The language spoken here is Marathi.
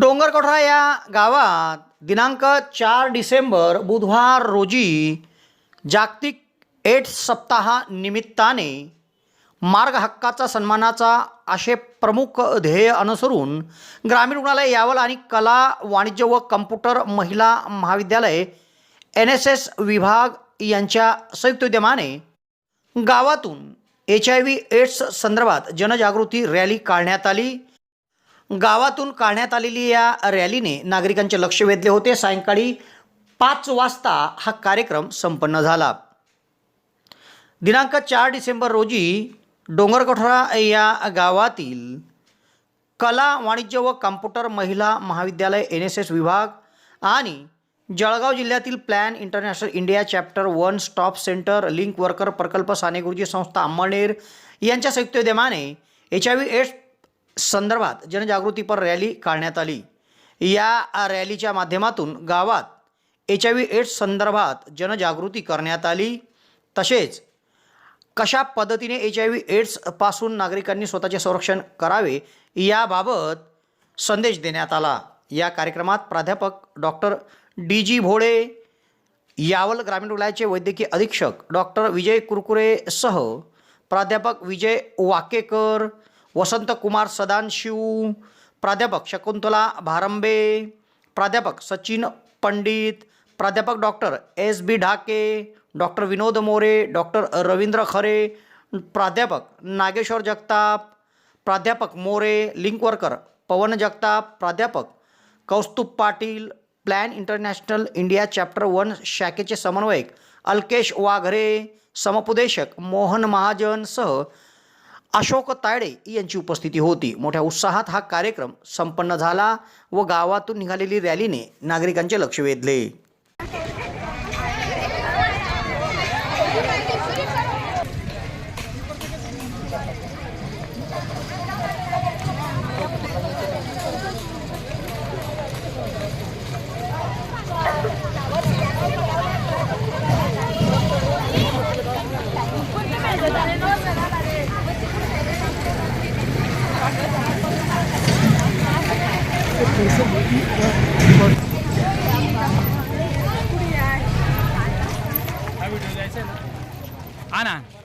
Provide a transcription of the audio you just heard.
डोंगरकोठरा या गावात दिनांक चार डिसेंबर बुधवार रोजी जागतिक एड्स सप्ताहानिमित्ताने मार्ग हक्काचा सन्मानाचा असे प्रमुख ध्येय अनुसरून ग्रामीण रुग्णालय यावल आणि कला वाणिज्य व कम्प्युटर महिला महाविद्यालय एन एस एस विभाग यांच्या संयुक्त उद्यमाने गावातून एच आय व्ही एड्स संदर्भात जनजागृती रॅली काढण्यात आली. गावातून काढण्यात आलेली या रॅलीने नागरिकांचे लक्ष वेधले होते. सायंकाळी पाच वाजता हा कार्यक्रम संपन्न झाला. दिनांक चार डिसेंबर रोजी डोंगरकोठरा या गावातील कला वाणिज्य व कॉम्प्युटर महिला महाविद्यालय एन एस एस विभाग आणि जळगाव जिल्ह्यातील plan international India chapter one stop centre link worker प्रकल्प साने गुरुजी संस्था अंमळनेर यांच्या संयुक्त उद्यमाने एच आय व्ही एड्स संदर्भात जनजागृतीपर रॅली काढण्यात आली. या रॅलीच्या माध्यमातून गावात एच आय व्ही एड्स संदर्भात जनजागृती करण्यात आली. तसेच कशा पद्धतीने एच आय व्ही एड्सपासून नागरिकांनी स्वतःचे संरक्षण करावे याबाबत संदेश देण्यात आला. या कार्यक्रमात प्राध्यापक doctor D. G Bhole Yaval ग्रामीण रुग्णालयाचे वैद्यकीय अधीक्षक डॉक्टर विजय कुरकुरेसह प्राध्यापक विजय वाकेकर वसंतकुमार सदानशिव प्राध्यापक शकुंतला भारंबे प्राध्यापक सचिन पंडित प्राध्यापक doctor S B Dhake doctor Vinod More doctor Ravindra Khare प्राध्यापक नागेश्वर जगताप प्राध्यापक मोरे लिंक वर्कर पवन जगताप प्राध्यापक Kaustubh Patil plan international India chapter one शाखेचे समन्वयक अल्केश वाघरे समुपदेशक मोहन महाजनसह अशोक तायडे यांची उपस्थिती होती. मोठ्या उत्साहात हा कार्यक्रम संपन्न झाला व गावातून निघालेली रॅलीने नागरिकांचे लक्ष वेधले. हा ना.